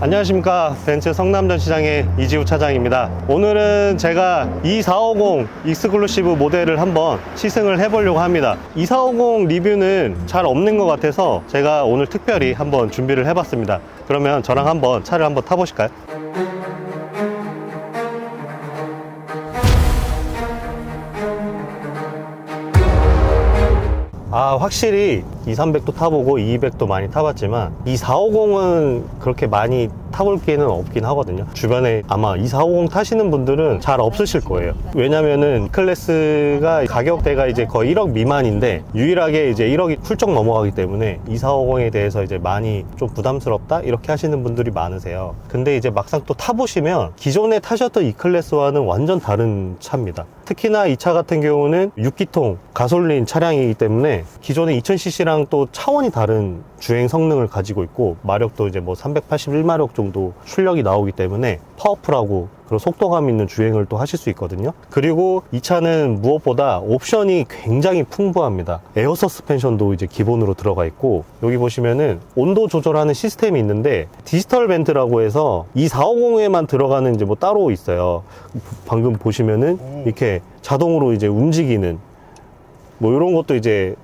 안녕하십니까. 벤츠 성남전 시장의 이지우 차장입니다. 오늘은 제가 2450 익스클루시브 모델을 한번 시승을 해보려고 합니다. 2450 리뷰는 잘 없는 것 같아서 제가 오늘 특별히 한번 준비를 해봤습니다. 그러면 저랑 한번 차를 한번 타보실까요? 아 확실히 2, 300도 타보고 200도 많이 타봤지만 2, 450은 그렇게 많이 타볼 기회는 없긴 하거든요. 주변에 아마 2, 450 타시는 분들은 잘 없으실 거예요. 왜냐면은 클래스가 가격대가 이제 거의 1억 미만인데 유일하게 이제 1억이 훌쩍 넘어가기 때문에 2, 450에 대해서 이제 많이 좀 부담스럽다? 이렇게 하시는 분들이 많으세요. 근데 이제 막상 또 타보시면 기존에 타셨던 이 클래스와는 완전 다른 차입니다. 특히나 이 차 같은 경우는 6기통 가솔린 차량이기 때문에 기존의 2000cc랑 또 차원이 다른 주행 성능을 가지고 있고 마력도 이제 뭐 381마력 정도 출력이 나오기 때문에 파워풀하고 그리고 속도감 있는 주행을 또 하실 수 있거든요. 그리고 이 차는 무엇보다 옵션이 굉장히 풍부합니다. 에어 서스펜션도 이제 기본으로 들어가 있고 여기 보시면은 온도 조절하는 시스템이 있는데 디지털 벤트라고 해서 이 450에만 들어가는 이제 뭐 따로 있어요. 방금 보시면은 이렇게 자동으로 이제 움직이는 뭐 이런 것도 이제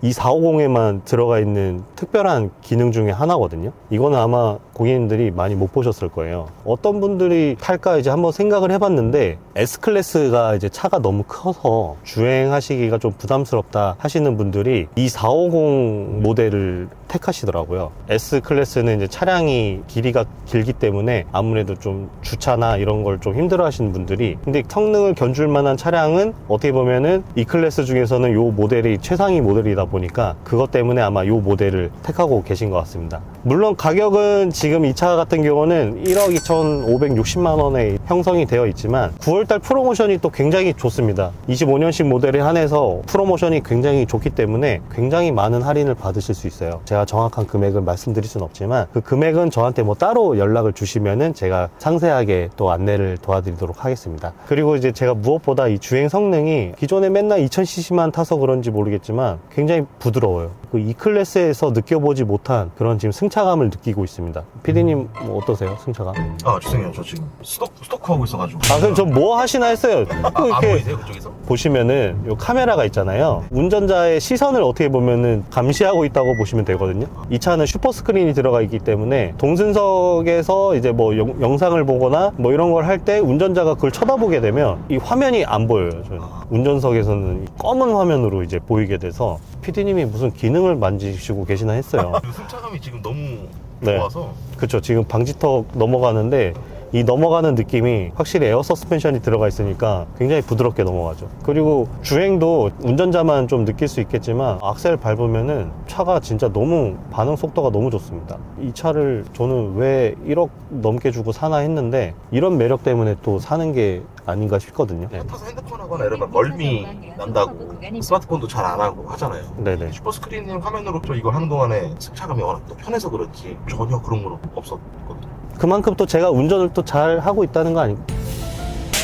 이 450에만 들어가 있는 특별한 기능 중에 하나거든요. 이거는 아마 고객님들이 많이 못 보셨을 거예요. 어떤 분들이 탈까 이제 한번 생각을 해봤는데 S클래스가 이제 차가 너무 커서 주행하시기가 좀 부담스럽다 하시는 분들이 이 450 모델을 택하시더라고요. S클래스는 이제 차량이 길이가 길기 때문에 아무래도 좀 주차나 이런 걸 좀 힘들어 하시는 분들이 근데 성능을 견줄 만한 차량은 어떻게 보면은 이 클래스 중에서는 요 모델이 최상위 모델이다 보니까 그것 때문에 아마 요 모델을 택하고 계신 것 같습니다. 물론 가격은 지금 이 차 같은 경우는 1억 2,560만 원에 형성이 되어 있지만 9월달 프로모션이 또 굉장히 좋습니다. 25년식 모델에 한해서 프로모션이 굉장히 좋기 때문에 굉장히 많은 할인을 받으실 수 있어요. 제가 정확한 금액을 말씀드릴 수는 없지만 그 금액은 저한테 뭐 따로 연락을 주시면은 제가 상세하게 또 안내를 도와드리도록 하겠습니다. 그리고 이제 제가 무엇보다 이 주행 성능이 기존에 맨날 2000cc만 타서 그런지 모르겠지만 굉장히 부드러워요. 그 E 클래스에서 느껴보지 못한 그런 지금 승차감을 느끼고 있습니다. 피디님 뭐 어떠세요? 승차감? 아 죄송해요 저 지금 스토, 스토크 하고 있어가지고 아 그럼 저뭐 하시나 했어요. 아, 또아 이렇게 보이세요 그쪽에서? 보시면은 요 카메라가 있잖아요. 운전자의 시선을 어떻게 보면은 감시하고 있다고 보시면 되거든요. 이 차는 슈퍼 스크린이 들어가 있기 때문에 동승석에서 이제 뭐 영, 영상을 보거나 뭐 이런 걸 할 때 운전자가 그걸 쳐다보게 되면 이 화면이 안 보여요. 저는. 운전석에서는 이 검은 화면으로 이제 보이게 돼서 PD님이 무슨 기능을 만지시고 계시나 했어요. 그 승차감이 지금 너무 네. 좋아서 그쵸. 지금 방지턱 넘어가는데 이 넘어가는 느낌이 확실히 에어 서스펜션이 들어가 있으니까 굉장히 부드럽게 넘어가죠. 그리고 주행도 운전자만 좀 느낄 수 있겠지만 악셀 밟으면은 차가 진짜 너무 반응 속도가 너무 좋습니다. 이 차를 저는 왜 1억 넘게 주고 사나 했는데 이런 매력 때문에 또 사는 게 아닌가 싶거든요. 네. 타서 핸드폰 하거나 이러면 멀미 난다고 스마트폰도 잘 안 하고 하잖아요 네네. 슈퍼 스크린 화면으로 저 이거 하는 동안에 승차감이 워낙 또 편해서 그렇지 전혀 그런 건 없었거든요 그만큼 또 제가 운전을 또 잘 하고 있다는 거 아닌가?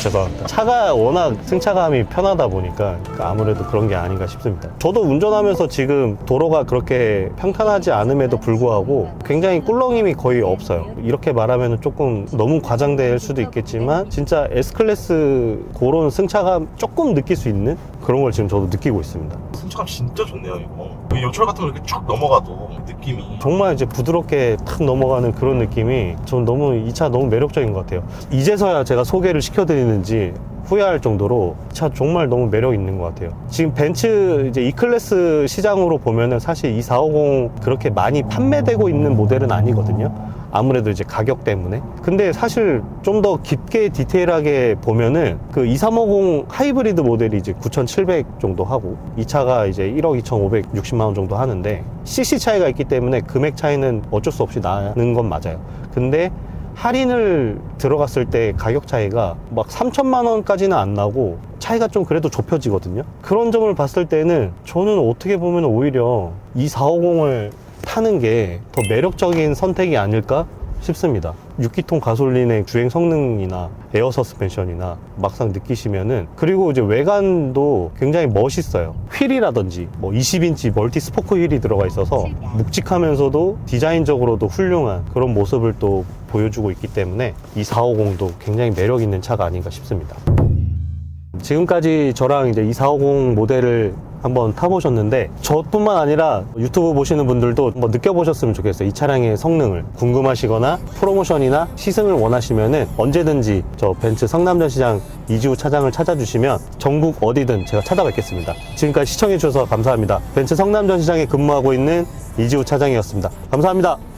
죄송합니다. 차가 워낙 승차감이 편하다 보니까 아무래도 그런 게 아닌가 싶습니다. 저도 운전하면서 지금 도로가 그렇게 평탄하지 않음에도 불구하고 굉장히 꿀렁임이 거의 없어요. 이렇게 말하면 조금 너무 과장될 수도 있겠지만 진짜 S클래스 그런 승차감 조금 느낄 수 있는 그런 걸 지금 저도 느끼고 있습니다. 승차감 진짜 좋네요 이거 그 요철 같은 거 이렇게 쭉 넘어가도 느낌이 정말 이제 부드럽게 탁 넘어가는 그런 느낌이 전 너무 이 차 너무 매력적인 것 같아요. 이제서야 제가 소개를 시켜드리는지 후회할 정도로 이차 정말 너무 매력 있는 것 같아요. 지금 벤츠 이제 E 클래스 시장으로 보면은 사실 이450 그렇게 많이 판매되고 있는 모델은 아니거든요. 아무래도 이제 가격 때문에. 근데 사실 좀 더 깊게 디테일하게 보면은 그 2350 하이브리드 모델이 이제 9,700 정도 하고 이 차가 이제 1억 2,560만 원 정도 하는데 CC 차이가 있기 때문에 금액 차이는 어쩔 수 없이 나는 건 맞아요. 근데 할인을 들어갔을 때 가격 차이가 막 3천만 원까지는 안 나고 차이가 좀 그래도 좁혀지거든요. 그런 점을 봤을 때는 저는 어떻게 보면 오히려 이 450을 타는 게 더 매력적인 선택이 아닐까 싶습니다. 6기통 가솔린의 주행 성능이나 에어 서스펜션이나 막상 느끼시면은 그리고 이제 외관도 굉장히 멋있어요. 휠이라든지 뭐 20인치 멀티 스포크 휠이 들어가 있어서 묵직하면서도 디자인적으로도 훌륭한 그런 모습을 또 보여주고 있기 때문에 이 450도 굉장히 매력 있는 차가 아닌가 싶습니다. 지금까지 저랑 이제 2450 모델을 한번 타보셨는데 저뿐만 아니라 유튜브 보시는 분들도 한번 느껴보셨으면 좋겠어요. 이 차량의 성능을 궁금하시거나 프로모션이나 시승을 원하시면은 언제든지 저 벤츠 성남전 시장 이지우 차장을 찾아주시면 전국 어디든 제가 찾아뵙겠습니다. 지금까지 시청해주셔서 감사합니다. 벤츠 성남전 시장에 근무하고 있는 이지우 차장이었습니다. 감사합니다.